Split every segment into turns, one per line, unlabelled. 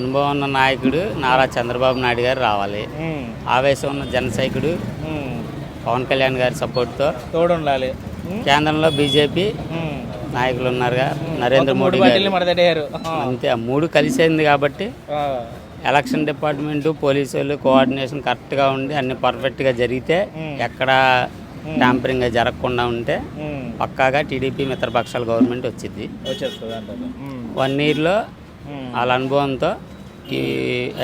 అనుభవం ఉన్న నాయకుడు నారా చంద్రబాబు నాయుడు గారు రావాలి. ఆవేశం ఉన్న జనసైకుడు పవన్ కళ్యాణ్ గారి సపోర్ట్తో
తోడు ఉండాలి
కేంద్రంలో బీజేపీ. నాయకులు ఉన్నారుగా నరేంద్ర
మూడు
గారు. అంతే ఆ మూడు కలిసేంది కాబట్టి ఎలక్షన్ డిపార్ట్మెంట్ పోలీసు వాళ్ళు కోఆర్డినేషన్ కరెక్ట్గా ఉండి అన్ని పర్ఫెక్ట్గా జరిగితే ఎక్కడ ట్యాంపరింగ్ జరగకుండా ఉంటే పక్కాగా టీడీపీ మిత్రపక్షాల గవర్నమెంట్ వచ్చింది వన్ ఇయర్లో వాళ్ళ అనుభవంతో ఈ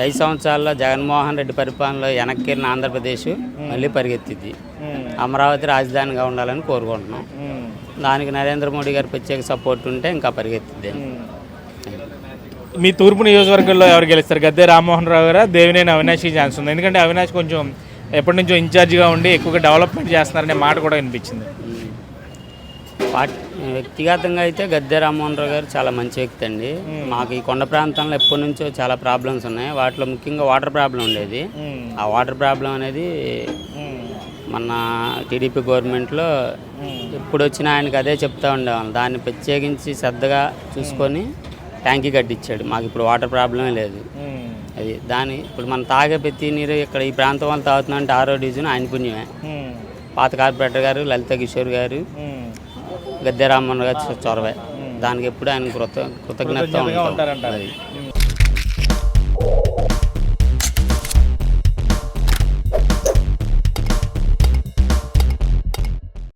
ఐదు సంవత్సరాల్లో జగన్మోహన్ రెడ్డి పరిపాలనలో వెనక్కిన ఆంధ్రప్రదేశ్ మళ్ళీ పరిగెత్తింది. అమరావతి రాజధానిగా ఉండాలని కోరుకుంటున్నాం. దానికి నరేంద్ర మోడీ గారి ప్రత్యేక సపోర్ట్ ఉంటే ఇంకా పరిగెత్తిద్ది.
మీ తూర్పు నియోజకవర్గంలో ఎవరు గెలుస్తారు? గద్దె రామ్మోహన్ రావు గారా? దేవినేని అవినాష్కి ఛాన్స్ ఉంది. ఎందుకంటే అవినాష్ కొంచెం ఎప్పటి నుంచో ఇన్ఛార్జిగా ఉండి ఎక్కువగా డెవలప్మెంట్ చేస్తున్నారనే మాట కూడా వినిపించింది.
వ్యక్తిగతంగా అయితే గద్దె రామ్మోహన్ రావు గారు చాలా మంచి వ్యక్తి అండి. మాకు ఈ కొండ ప్రాంతంలో ఎప్పటి నుంచో చాలా ప్రాబ్లమ్స్ ఉన్నాయి. వాటిలో ముఖ్యంగా వాటర్ ప్రాబ్లం ఉండేది. ఆ వాటర్ ప్రాబ్లం అనేది మన టీడీపీ గవర్నమెంట్లో ఎప్పుడు వచ్చినా ఆయనకి అదే చెప్తా ఉండేవాళ్ళం. దాన్ని ప్రత్యేకించి శ్రద్ధగా చూసుకొని ట్యాంకీ కట్టించాడు. మాకు ఇప్పుడు వాటర్ ప్రాబ్లమే లేదు. అది దాని ఇప్పుడు మనం తాగే ప్రతి నీరు ఇక్కడ ఈ ప్రాంతం వాళ్ళు తాగుతున్నాం అంటే ఆరో డివిజన్ ఆయన పుణ్యమే. పాత కార్పొరేటర్ గారు లలిత కిషోర్ గారు. గద్దె గారు చొరవే. దానికి ఎప్పుడు ఆయన కృత కృతజ్ఞత
ఉంటారంటారు.